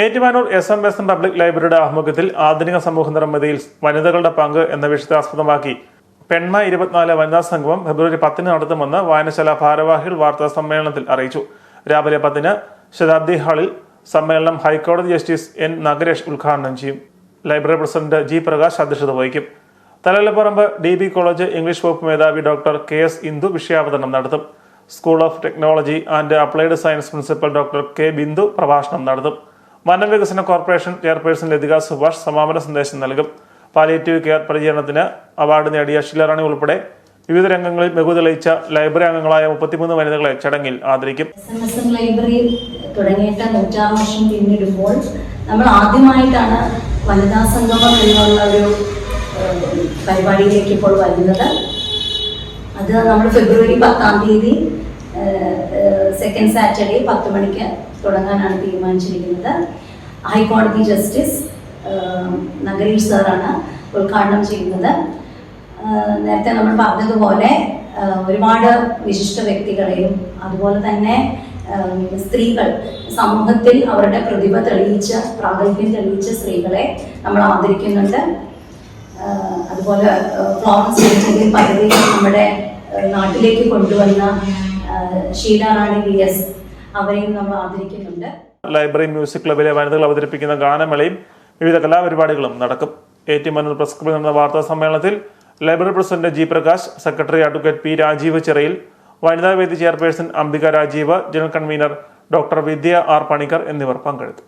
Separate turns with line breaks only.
Ettumanoor S M S M public ലൈബ്രറിയുടെ ആഭിമുഖ്യത്തിൽ ആധുനിക സമൂഹ നിർമ്മിതിയിൽ വനിതകളുടെ പങ്ക് എന്ന വിഷയത്തെ പെൺമ ഇരുപത്തിനാല് വനിതാ സംഗമം ഫെബ്രുവരി പത്തിന് നടത്തുമെന്ന് വായനശാല ഭാരവാഹികൾ വാർത്താ സമ്മേളനത്തിൽ അറിയിച്ചു. രാവിലെ പത്തിന് ശതാബ്ദി ഹാളിൽ സമ്മേളനം ഹൈക്കോടതി ജസ്റ്റിസ് എൻ നഗരേഷ് ഉദ്ഘാടനം ചെയ്യും. ലൈബ്രറി പ്രസിഡന്റ് ജി പ്രകാശ് അധ്യക്ഷത വഹിക്കും. Thalapparamba D B college English വകുപ്പ് മേധാവി ഡോക്ടർ കെ എസ് ഇന്ദു വിഷയാവതരണം നടത്തും. School of technology and applied science principal doctor K Bindu പ്രഭാഷണം നടത്തും. വനവികസന കോർപ്പറേഷൻ ചെയർപേഴ്സൺ ലതിക സുഭാഷ് സമാപന സന്ദേശം നൽകും. പാലിയേറ്റീവ് കെയർ പരിചരണത്തിന് അവാർഡ് നേടിയ ഷീലറാണി ഉൾപ്പെടെ വിവിധ രംഗങ്ങളിൽ മികവ് തെളിയിച്ച ലൈബ്രറി അംഗങ്ങളായ മുപ്പത്തിമൂന്ന് വനിതകളെ ചടങ്ങിൽ ആദരിക്കും.
ലൈബ്രറി വർഷം നമ്മൾ ആദ്യമായിട്ടാണ് വനിതാ സംഗമം എന്നുള്ള ഒരു പരിപാടിയിലേക്ക് ഇപ്പോൾ വരുന്നത്. അത് നമ്മൾ ഫെബ്രുവരി പത്താം തീയതി സെക്കൻഡ് സാറ്റർഡേ പത്ത് മണിക്ക് തുടങ്ങാനാണ് തീരുമാനിച്ചിരിക്കുന്നത്. ഹൈക്കോടതി ജസ്റ്റിസ് നഗരീഷ് സാറാണ് ഉദ്ഘാടനം ചെയ്യുന്നത്. നേരത്തെ നമ്മൾ പറഞ്ഞതുപോലെ ഒരുപാട് വിശിഷ്ട വ്യക്തികളെയും അതുപോലെ തന്നെ സ്ത്രീകൾ സമൂഹത്തിൽ അവരുടെ പ്രതിഭ തെളിയിച്ച പ്രാഗൽഭ്യം തെളിയിച്ച സ്ത്രീകളെ നമ്മൾ ആദരിക്കുന്നുണ്ട്. അതുപോലെ ഫ്ലോറൻസ് പദ്ധതി നമ്മുടെ നാട്ടിലേക്ക് കൊണ്ടുവന്ന ഷീല റാണി വി എസ് അവരെയും നമ്മൾ ആദരിക്കുന്നുണ്ട്.
ലൈബ്രറി മ്യൂസിക് ക്ലബിലെ വനിതകൾ അവതരിപ്പിക്കുന്ന ഗാനമേളയും വിവിധ കലാപരിപാടികളും നടക്കും. ഏറ്റുമാനൂർ പ്രസ് ക്ലബിൽ നടന്ന വാർത്താ സമ്മേളനത്തിൽ library president G Prakash secretary advocate P Rajeev Chirayil വനിതാ വേദി chairperson Ambika Rajeev general convener doctor Vidya R Panicker എന്നിവർ പങ്കെടുത്തു.